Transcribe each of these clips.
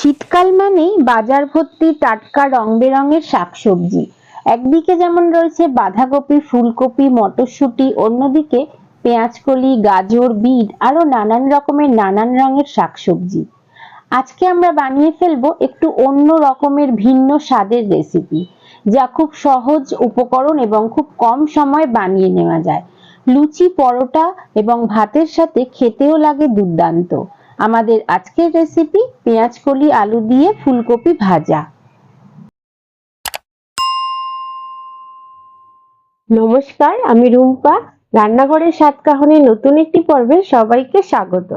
শীতকাল মানেই বাজার ভর্তি টাটকা রং বেরঙের শাকসবজি। একদিকে যেমন রয়েছে বাঁধাকপি, ফুলকপি, মটরশুঁটি, অন্যদিকে পেঁয়াজকলি, গাজর, বিট আরও নানান রকমের নানান রঙের শাকসবজি। আজকে আমরা বানিয়ে ফেলব একটু অন্য রকমের ভিন্ন স্বাদের রেসিপি, যা খুব সহজ উপকরণ এবং খুব কম সময় বানিয়ে নেওয়া যায়। লুচি, পরোটা এবং ভাতের সাথে খেতেও লাগে দুর্দান্ত। আমাদের আজকের রেসিপি পেঁয়াজকলি আলু দিয়ে ফুলকপি ভাজা। নমস্কার, আমি রুম্পা। রান্নাঘরের সাতকাহনের নতুন একটি পর্বে সবাইকে স্বাগত।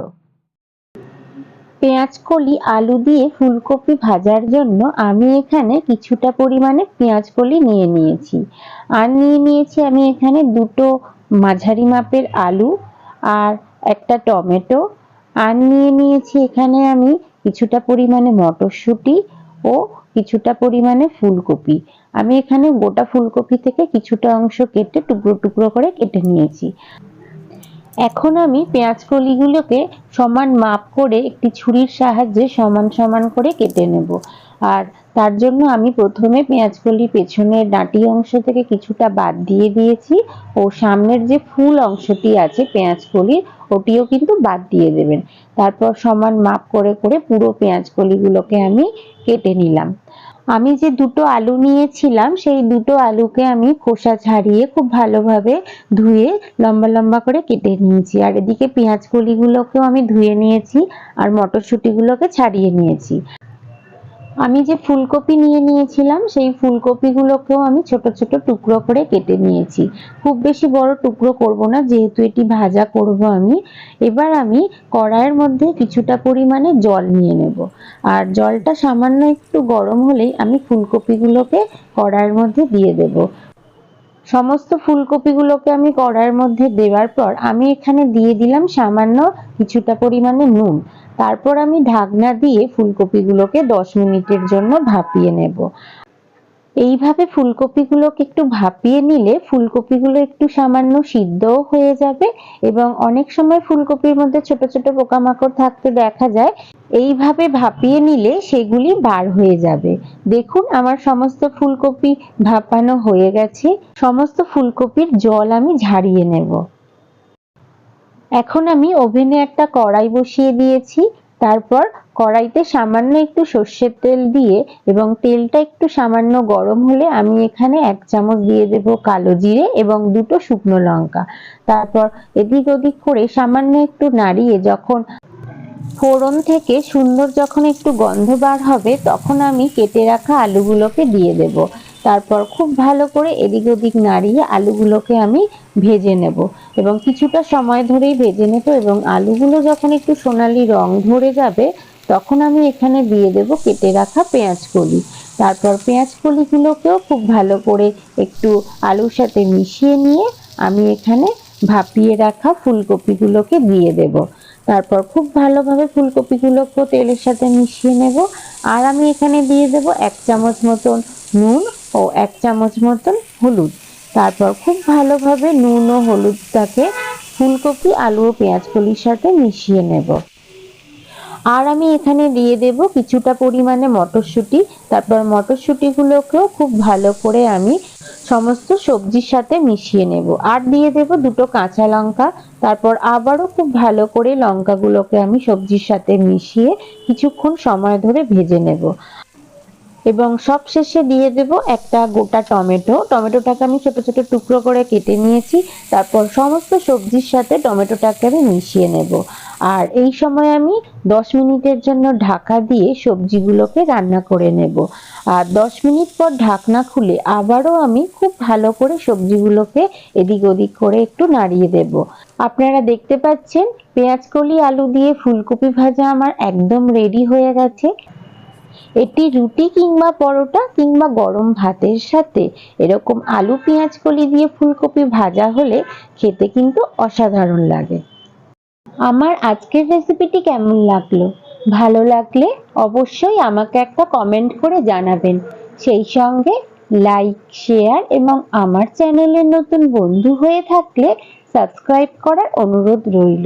পেঁয়াজকলি আলু দিয়ে ফুলকপি ভাজার জন্য আমি এখানে কিছুটা পরিমাণে পেঁয়াজকলি নিয়ে নিয়েছি। আর নিয়ে নিয়েছি আমি এখানে দুটো মাঝারি মাপের আলু আর একটা টমেটো। আর নিয়ে নিয়েছি এখানে আমি কিছুটা পরিমাণে মটরশুঁটি ও কিছুটা পরিমাণে ফুলকপি। আমি এখানে গোটা ফুলকপি থেকে কিছুটা অংশ কেটে টুকরো টুকরো করে কেটে নিয়েছি। এখন আমি পেঁয়াজ কলিগুলোকে সমান মাপ করে একটি ছুরির সাহায্যে সমান সমান করে কেটে নেব। আর তার জন্য আমি প্রথমে পেঁয়াজ কলি পেছনের ডাঁটি অংশ থেকে কিছুটা বাদ দিয়ে দিয়েছি ও সামনের যে ফুল অংশটি আছে পেঁয়াজ কলির ওটিও কিন্তু বাদ দিয়ে দেবেন। তারপর সমান মাপ করে করে পুরো পেঁয়াজ কলিগুলোকে আমি কেটে নিলাম। আমি যে দুটো আলু নিয়েছিলাম, সেই দুটো আলুকে আমি খোসা ছাড়িয়ে খুব ভালোভাবে ধুয়ে লম্বা লম্বা করে কেটে নিয়েছি। আর এদিকে পেঁয়াজ কলিগুলোকেও আমি ধুয়ে নিয়েছি আর মটরশুঁটিগুলোকে ছাড়িয়ে নিয়েছি। আমি যে ফুলকপি নিয়ে নিয়েছিলাম, সেই ফুলকপিগুলোকেও আমি ছোট ছোট টুকরো করে কেটে নিয়েছি। খুব বেশি বড় টুকরো করব না, যেহেতু এটি ভাজা করব আমি। এবার আমি কড়াইয়ের মধ্যে কিছুটা পরিমাণে জল নিয়ে নেব। আর জলটা সামান্য একটু গরম হলেই আমি ফুলকপিগুলোকে কড়াইয়ের মধ্যে দিয়ে দেব। সমস্ত ফুলকপিগুলোকে আমি কড়াইয়ের মধ্যে দেওয়ার পর আমি এখানে দিয়ে দিলাম সামান্য কিছুটা পরিমাণে নুন। তারপর আমি ঢাকনা দিয়ে ফুলকপিগুলোকে দশ মিনিটের জন্য ভাপিয়ে নেব। এইভাবে ফুলকপিগুলোকে একটু ভাপিয়ে নিলে ফুলকপিগুলো একটু সামান্য সিদ্ধও হয়ে যাবে এবং অনেক সময় ফুলকপির মধ্যে ছোট ছোট পোকামাকড় থাকতে দেখা যায়। এইভাবে ভাপিয়ে নিলে সেগুলি বার হয়ে যাবে। দেখুন, আমার সমস্ত ফুলকপি ভাপানো হয়ে গেছে। সমস্ত ফুলকপির জল আমি ঝাড়িয়ে নেব। এখন আমি ওভেনে একটা কড়াই বসিয়ে দিয়েছি। তারপর কড়াইতে সামান্য একটু সর্ষের তেল দিয়ে এবং তেলটা একটু সামান্য গরম হলে আমি এখানে এক চামচ দিয়ে দেব কালো জিরে এবং দুটো শুকনো লঙ্কা। তারপর এদিক ওদিক করে সামান্য একটু নাড়িয়ে যখন ফোড়ন থেকে সুন্দর যখন একটু গন্ধ বার হবে, তখন আমি কেটে রাখা আলুগুলোকে দিয়ে দেব। তারপর খুব ভালো করে এদিক ওদিক নাড়িয়ে আলুগুলোকে আমি ভেজে নেব এবং কিছুটা সময় ধরেই ভেজে নেব এবং আলুগুলো যখন একটু সোনালি রং ধরে যাবে, তখন আমি এখানে দিয়ে দেব কেটে রাখা পেঁয়াজ কলি তারপর পেঁয়াজ কলিগুলোকেও খুব ভালো করে একটু আলুর সাথে মিশিয়ে নিয়ে আমি এখানে ভাপিয়ে রাখা ফুলকপিগুলোকে দিয়ে দেব। তারপর খুব ভালোভাবে ফুলকপিগুলোকে তেলের সাথে মিশিয়ে নেব। আর আমি এখানে দিয়ে দেব এক চামচ মতন নুন ও এক চামচ মতন হলুদ। তারপর খুব ভালোভাবে নুন ও হলুদটাকে ফুলকপি, আলু ও পেঁয়াজ কলির সাথে মিশিয়ে নেব। আর আমি এখানে দিয়ে দেব কিছুটা পরিমাণে মটরশুঁটি। তারপর মটরশুঁটিগুলোকেও খুব ভালো করে আমি সমস্ত সবজির সাথে মিশিয়ে নেব। আর দিয়ে দেব দুটো কাঁচা লঙ্কা। তারপর আবারও খুব ভালো করে লঙ্কাগুলোকে আমি সবজির সাথে মিশিয়ে কিছুক্ষণ সময় ধরে ভেজে নেব। এবং সব শেষে দিয়ে দেব একটা গোটা টমেটো। টমেটোটাকে আমি ছোট ছোট টুকরো করে কেটে নিয়েছি। তারপর সমস্ত সবজির সাথে টমেটোটাকে আমি মিশিয়ে নেব। আর এই সময় আমি দশ মিনিটের জন্য ঢাকা দিয়ে সবজিগুলোকে রান্না করে নেব। আর দশ মিনিট পর ঢাকনা খুলে আবারও আমি খুব ভালো করে সবজিগুলোকে এদিক ওদিক করে একটু নাড়িয়ে দেব। আপনারা দেখতে পাচ্ছেন, পেঁয়াজ কলি, আলু দিয়ে ফুলকপি ভাজা আমার একদম রেডি হয়ে গেছে। এটি রুটি কিংবা পরোটা কিংবা গরম ভাতের সাথে এরকম আলু পেঁয়াজ কলি দিয়ে ফুলকপি ভাজা হলে খেতে কিন্তু অসাধারণ লাগে। আমার আজকের রেসিপিটি কেমন লাগল? ভালো লাগলে অবশ্যই আমাকে একটা কমেন্ট করে জানাবেন। সেই সঙ্গে লাইক শেয়ার এবং আমার চ্যানেলের নতুন বন্ধু হয়ে থাকলে সাবস্ক্রাইব করার অনুরোধ রইল।